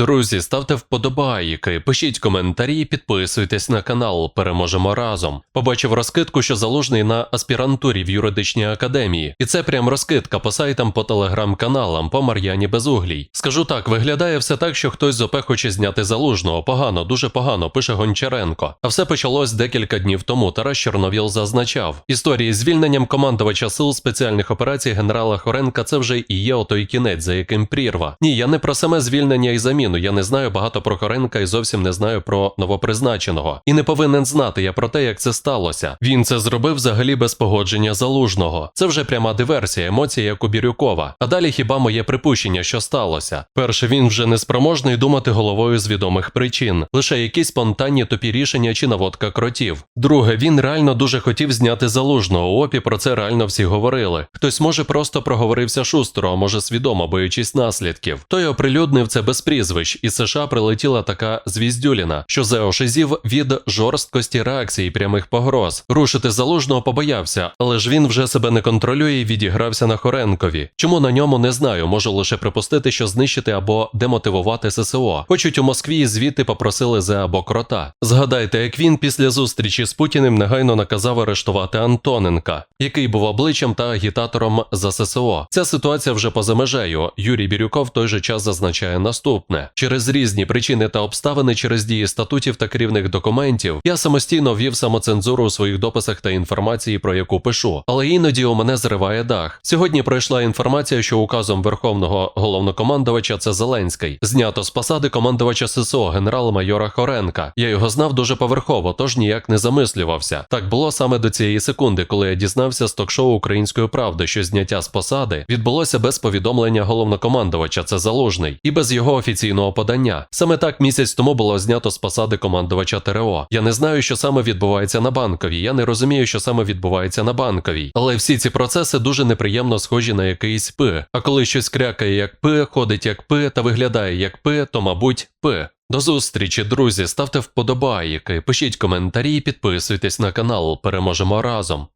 Друзі, ставте вподобайки, пишіть коментарі, підписуйтесь на канал. Переможемо разом. Побачив розкидку, що залужний на аспірантурі в юридичній академії, і це прям розкидка по сайтам, по телеграм-каналам, по Мар'яні Безуглій. Скажу так, виглядає все так, що хтось з ОП хоче зняти залужного. Погано, дуже погано, пише Гончаренко. А все почалось декілька днів тому. Тарас Чорновіл зазначав. Історії звільненням командувача сил спеціальних операцій генерала Хоренка це вже і є отой кінець, за яким прірва. Ні, я не про саме звільнення і заміну. Я не знаю багато про Хоренка і зовсім не знаю про новопризначеного. І не повинен знати я про те, як це сталося. Він це зробив взагалі без погодження залужного. Це вже пряма диверсія, емоція, як у Бірюкова. А далі хіба моє припущення, що сталося? Перше, він вже неспроможний думати головою з відомих причин, лише якісь спонтанні тупі рішення чи наводка кротів. Друге, він реально дуже хотів зняти залужного. У ОПІ про це реально всі говорили. Хтось може просто проговорився шустро, а може свідомо боючись наслідків. Той оприлюднив це без прізвищ, і з США прилетіла така звіздюліна, що заошизів від жорсткості реакції прямих погроз. Рушити залужного побоявся, але ж він вже себе не контролює і відігрався на Хоренкові. Чому на ньому не знаю, можу лише припустити, що знищити або демотивувати ССО. Хочуть у Москві звідти попросили за або крота. Згадайте, як він після зустрічі з Путіним негайно наказав арештувати Антоненка, який був обличчям та агітатором за ССО. Ця ситуація вже поза межею. Юрій Бірюков той же час зазначає наступне: через різні причини та обставини, через дії статутів та керівних документів, я самостійно ввів самоцензуру у своїх дописах та інформації, про яку пишу. Але іноді у мене зриває дах. Сьогодні пройшла інформація, що указом Верховного головнокомандувача це Зеленський знято з посади командувача ССО генерал-майора Хоренка. Я його знав дуже поверхово, тож ніяк не замислювався. Так було саме до цієї секунди, коли я дізнався з ток-шоу Української правди, що зняття з посади відбулося без повідомлення головнокомандувача, це залужний, і без його офіційного подання. Саме так місяць тому було знято з посади командувача ТРО. Я не знаю, що саме відбувається на банковій. Я не розумію, що саме відбувається на банковій. Але всі ці процеси дуже неприємно схожі на якийсь П. А коли щось крякає як П, ходить як П та виглядає як П, то мабуть П. До зустрічі, друзі. Ставте вподобайки, пишіть коментарі, підписуйтесь на канал. Переможемо разом.